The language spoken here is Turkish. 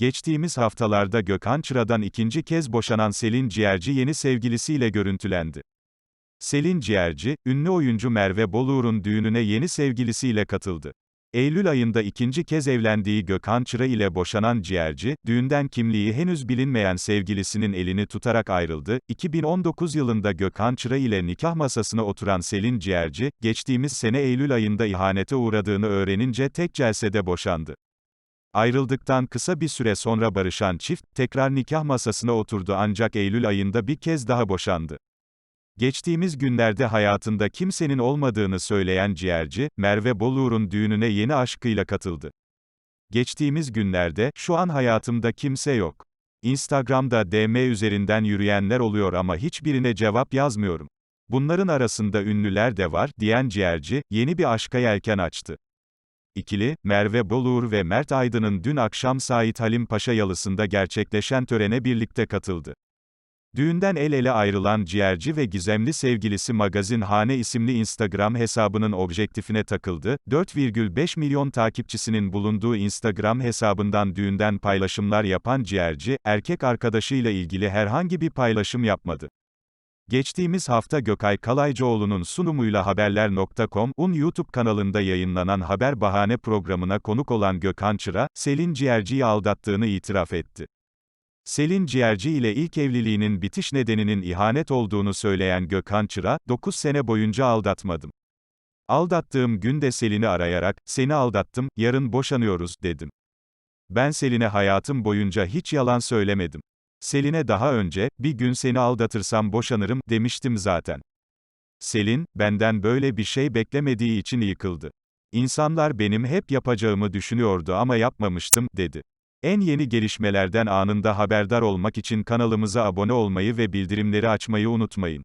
Geçtiğimiz haftalarda Gökhan Çıra'dan ikinci kez boşanan Selin Ciğerci yeni sevgilisiyle görüntülendi. Selin Ciğerci, ünlü oyuncu Merve Boluğur'un düğününe yeni sevgilisiyle katıldı. Eylül ayında ikinci kez evlendiği Gökhan Çıra ile boşanan Ciğerci, düğünden kimliği henüz bilinmeyen sevgilisinin elini tutarak ayrıldı. 2019 yılında Gökhan Çıra ile nikah masasına oturan Selin Ciğerci, geçtiğimiz sene Eylül ayında ihanete uğradığını öğrenince tek celsede boşandı. Ayrıldıktan kısa bir süre sonra barışan çift, tekrar nikah masasına oturdu ancak Eylül ayında bir kez daha boşandı. Geçtiğimiz günlerde hayatında kimsenin olmadığını söyleyen ciğerci, Merve Boluğur'un düğününe yeni aşkıyla katıldı. Geçtiğimiz günlerde, şu an hayatımda kimse yok. Instagram'da DM üzerinden yürüyenler oluyor ama hiçbirine cevap yazmıyorum. Bunların arasında ünlüler de var, diyen ciğerci, yeni bir aşka yelken açtı. İkili, Merve Boluğur ve Mert Aydın'ın dün akşam Sait Halim Paşa Yalısı'nda gerçekleşen törene birlikte katıldı. Düğünden el ele ayrılan ciğerci ve gizemli sevgilisi Magazin Hane isimli Instagram hesabının objektifine takıldı. 4,5 milyon takipçisinin bulunduğu Instagram hesabından düğünden paylaşımlar yapan ciğerci, erkek arkadaşıyla ilgili herhangi bir paylaşım yapmadı. Geçtiğimiz hafta Gökay Kalaycıoğlu'nun sunumuyla Haberler.com'un YouTube kanalında yayınlanan Haber Bahane programına konuk olan Gökhan Çıra, Selin Ciğerci'yi aldattığını itiraf etti. Selin Ciğerci ile ilk evliliğinin bitiş nedeninin ihanet olduğunu söyleyen Gökhan Çıra, 9 sene boyunca aldatmadım. Aldattığım günde Selin'i arayarak, seni aldattım, yarın boşanıyoruz, dedim. Ben Selin'e hayatım boyunca hiç yalan söylemedim. Selin'e daha önce, bir gün seni aldatırsam boşanırım, demiştim zaten. Selin, benden böyle bir şey beklemediği için yıkıldı. İnsanlar benim hep yapacağımı düşünüyordu ama yapmamıştım, dedi. En yeni gelişmelerden anında haberdar olmak için kanalımıza abone olmayı ve bildirimleri açmayı unutmayın.